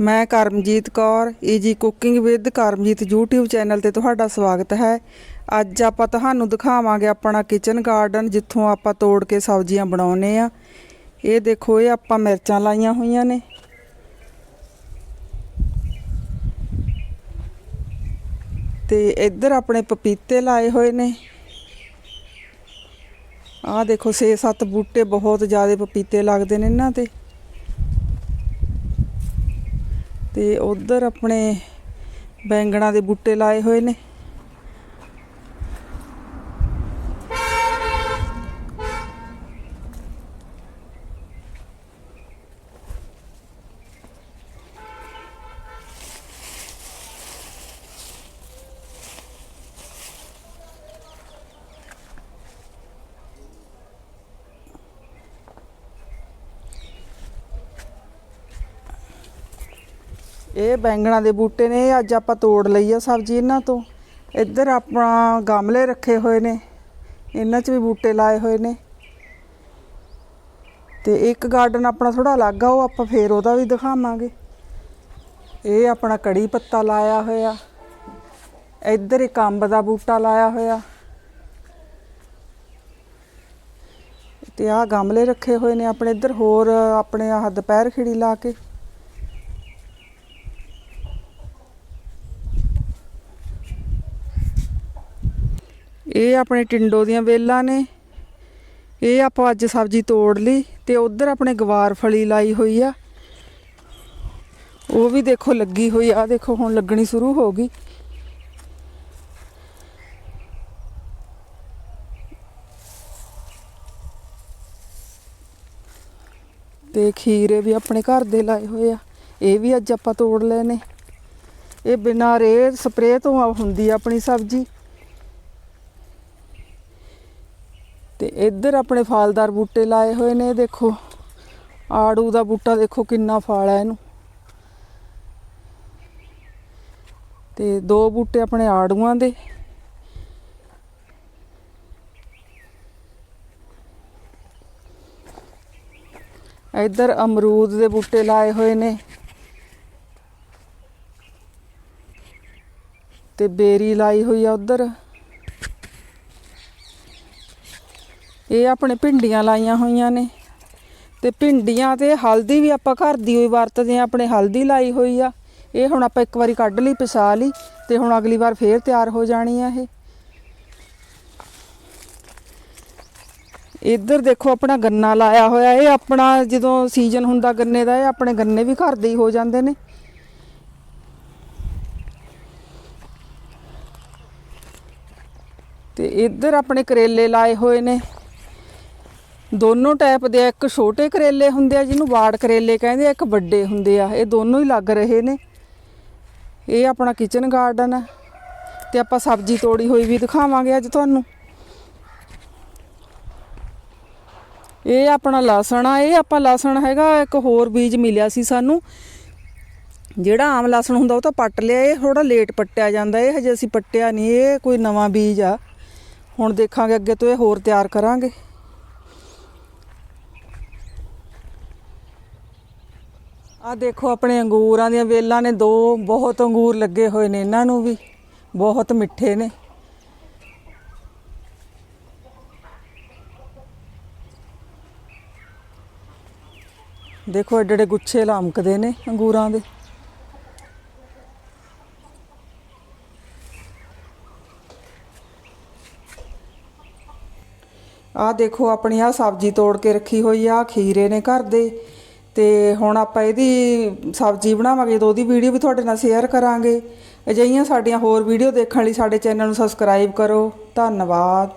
ਮੈਂ Karamjit Kaur easy cooking with Karamjit YouTube channel ਤੇ ਤੁਹਾਡਾ ਸਵਾਗਤ ਹੈ। ਅੱਜ ਆਪਾਂ ਤੁਹਾਨੂੰ ਦਿਖਾਵਾਂਗੇ ਆਪਣਾ ਕਿਚਨ ਗਾਰਡਨ ਜਿੱਥੋਂ ਆਪਾਂ ਤੋੜ ਕੇ ਸਬਜ਼ੀਆਂ ਬਣਾਉਨੇ ਆ ਇਹ ਦੇਖੋ, ਇਹ ਆਪਾਂ ਮਿਰਚਾਂ ਲਾਈਆਂ ਹੋਈਆਂ ਨੇ। ਤੇ ਇੱਧਰ ਆਪਣੇ ਪਪੀਤੇ ਲਾਏ ਹੋਏ ਨੇ। ਆਹ ਦੇਖੋ 6-7 ਬੂਟੇ ਬਹੁਤ ਜ਼ਿਆਦਾ ਪਪੀਤੇ ਲੱਗਦੇ ਨੇ ਇਹਨਾਂ ਤੇ। ਤੇ ਉਧਰ ਆਪਣੇ ਬੈਂਗਣਾ ਦੇ ਬੂਟੇ ਲਾਏ ਹੋਏ ਨੇ। ਇਹ ਬੈਂਗਣਾ ਦੇ ਬੂਟੇ ਨੇ, ਇਹ ਅੱਜ ਆਪਾਂ ਤੋੜ ਲਈ ਆ ਸਬਜ਼ੀ ਇਹਨਾਂ ਤੋਂ। ਇੱਧਰ ਆਪਣਾ ਗਮਲੇ ਰੱਖੇ ਹੋਏ ਨੇ, ਇਹਨਾਂ 'ਚ ਵੀ ਬੂਟੇ ਲਾਏ ਹੋਏ ਨੇ। ਤੇ ਇੱਕ ਗਾਰਡਨ ਆਪਣਾ ਥੋੜਾ ਅਲੱਗ ਆ, ਉਹ ਆਪਾਂ ਫੇਰ ਉਹਦਾ ਵੀ ਦਿਖਾਵਾਂਗੇ। ਇਹ ਆਪਣਾ ਕੜੀ ਪੱਤਾ ਲਾਇਆ ਹੋਇਆ। ਇੱਧਰ ਇੱਕ ਅੰਬ ਦਾ ਬੂਟਾ ਲਾਇਆ ਹੋਇਆ। ਤੇ ਆਹ ਗਮਲੇ ਰੱਖੇ ਹੋਏ ਨੇ ਆਪਣੇ ਇੱਧਰ, ਹੋਰ ਆਪਣੇ ਆਹ ਦੁਪਹਿਰ ਖਿੜੀ ਲਾ ਕੇ। ਇਹ ਆਪਣੇ ਟਿੰਡੋ ਦੀਆਂ ਵੇਲਾਂ ਨੇ। ਇਹ ਆਪਾਂ ਅੱਜ ਸਬਜ਼ੀ ਤੋੜ ਲਈ ਤੇ ਉਧਰ ਆਪਣੇ ਗਵਾਰ ਫਲੀ ਲਾਈ ਹੋਈ ਆ। ਉਹ ਵੀ ਦੇਖੋ ਲੱਗੀ ਹੋਈ ਆ। ਦੇਖੋ, ਹੁਣ ਲੱਗਣੀ ਸ਼ੁਰੂ ਹੋ ਗਈ। ਤੇ ਖੀਰੇ ਵੀ ਆਪਣੇ ਘਰ ਦੇ ਲਾਏ ਹੋਏ ਆ। ਇਹ ਵੀ ਅੱਜ ਆਪਾਂ ਤੋੜ ਲਏ ਨੇ ਇਹ ਬਿਨਾਂ ਰੇ ਸਪਰੇਅ ਤੋਂ ਹੁੰਦੀ ਆ ਆਪਣੀ ਸਬਜ਼ੀ। ਤੇ ਇੱਧਰ ਆਪਣੇ ਫਲਦਾਰ ਬੂਟੇ ਲਾਏ ਹੋਏ ਨੇ, ਦੇਖੋ। ਆੜੂ ਦਾ ਬੂਟਾ, ਦੇਖੋ ਕਿੰਨਾ ਫਲ ਹੈ ਇਹਨੂੰ। ਤੇ ਦੋ ਬੂਟੇ ਆਪਣੇ ਆੜੂਆਂ ਦੇ। ਇੱਧਰ ਅਮਰੂਦ ਦੇ ਬੂਟੇ ਲਾਏ ਹੋਏ ਨੇ। ਤੇ ਬੇਰੀ ਲਾਈ ਹੋਈ ਆ ਉਧਰ। ਇਹ ਆਪਣੇ ਭਿੰਡੀਆਂ ਲਾਈਆਂ ਹੋਈਆਂ ਨੇ। ਤੇ ਭਿੰਡੀਆਂ ਤੇ ਹਲਦੀ ਵੀ ਆਪਾਂ ਘਰ ਦੀ ਹੋਈ ਵਰਤਦੇ ਆ ਆਪਣੇ ਹਲਦੀ ਲਾਈ ਹੋਈ ਆ। ਇਹ ਹੁਣ ਆਪਾਂ ਇੱਕ ਵਾਰੀ ਕੱਢ ਲਈ, ਪਿਸਾ ਲਈ ਤੇ ਹੁਣ ਅਗਲੀ ਵਾਰ ਫੇਰ ਤਿਆਰ ਹੋ ਜਾਣੀ ਆ ਇਹ। ਇੱਧਰ ਦੇਖੋ ਆਪਣਾ ਗੰਨਾ ਲਾਇਆ ਹੋਇਆ, ਇਹ ਆਪਣਾ ਜਦੋਂ ਸੀਜ਼ਨ ਹੁੰਦਾ ਗੰਨੇ ਦਾ, ਇਹ ਆਪਣੇ ਗੰਨੇ ਵੀ ਘਰ ਦੇ ਹੀ ਹੋ ਜਾਂਦੇ ਨੇ। ਤੇ ਇੱਧਰ ਆਪਣੇ ਕਰੇਲੇ ਲਾਏ ਹੋਏ ਨੇ। ਦੋਨੋਂ ਟਾਈਪ ਦੇ ਆ, ਇੱਕ ਛੋਟੇ ਕਰੇਲੇ ਹੁੰਦੇ ਆ ਜਿਹਨੂੰ ਵਾੜ ਕਰੇਲੇ ਕਹਿੰਦੇ ਆ ਇੱਕ ਵੱਡੇ ਹੁੰਦੇ ਆ। ਇਹ ਦੋਨੋਂ ਹੀ ਲੱਗ ਰਹੇ ਨੇ। ਇਹ ਆਪਣਾ ਕਿਚਨ ਗਾਰਡਨ ਹੈ ਤੇ ਆਪਾਂ ਸਬਜ਼ੀ ਤੋੜੀ ਹੋਈ ਵੀ ਦਿਖਾਵਾਂਗੇ ਅੱਜ ਤੁਹਾਨੂੰ। ਇਹ ਆਪਣਾ ਲਸਣ ਆ ਇਹ ਆਪਾਂ ਲਸਣ ਹੈਗਾ ਇੱਕ ਹੋਰ ਬੀਜ ਮਿਲਿਆ ਸੀ ਸਾਨੂੰ। ਜਿਹੜਾ ਆਮ ਲਸਣ ਹੁੰਦਾ ਉਹ ਤਾਂ ਪੱਟ ਲਿਆ ਇਹ ਥੋੜਾ ਲੇਟ ਪੱਟਿਆ ਜਾਂਦਾ ਇਹ ਹਜੇ ਅਸੀਂ ਪੱਟਿਆ ਨਹੀਂ ਇਹ ਕੋਈ ਨਵਾਂ ਬੀਜ ਆ। ਹੁਣ ਦੇਖਾਂਗੇ ਅੱਗੇ ਤੋਂ ਇਹ ਹੋਰ ਤਿਆਰ ਕਰਾਂਗੇ। ਆ ਦੇਖੋ ਆਪਣੇ ਅੰਗੂਰਾਂ ਦੀਆਂ ਵੇਲਾਂ ਨੇ, ਦੋ ਬਹੁਤ ਅੰਗੂਰ ਲੱਗੇ ਹੋਏ ਨੇ ਇਹਨਾਂ ਨੂੰ ਵੀ, ਬਹੁਤ ਮਿੱਠੇ ਨੇ। ਦੇਖੋ ਏਡੇ ਏਡੇ ਗੁੱਛੇ ਲਮਕਦੇ ਨੇ ਅੰਗੂਰਾਂ ਦੇ। ਆ ਦੇਖੋ ਆਪਣੀ ਆ ਸਬਜ਼ੀ ਤੋੜ ਕੇ ਰੱਖੀ ਹੋਈ ਆ ਖੀਰੇ ਨੇ ਘਰ ਦੇ। ਤੇ ਹੁਣ ਆਪਾਂ ਇਹਦੀ ਸਬਜ਼ੀ ਬਣਾਵਾਂਗੇ ਤਾਂ ਉਹਦੀ ਵੀਡੀਓ ਵੀ ਤੁਹਾਡੇ ਨਾਲ ਸ਼ੇਅਰ ਕਰਾਂਗੇ। ਅਜਿਹੀਆਂ ਸਾਡੀਆਂ ਹੋਰ ਵੀਡੀਓ ਦੇਖਣ ਲਈ ਸਾਡੇ ਚੈਨਲ ਨੂੰ ਸਬਸਕ੍ਰਾਈਬ ਕਰੋ। ਧੰਨਵਾਦ।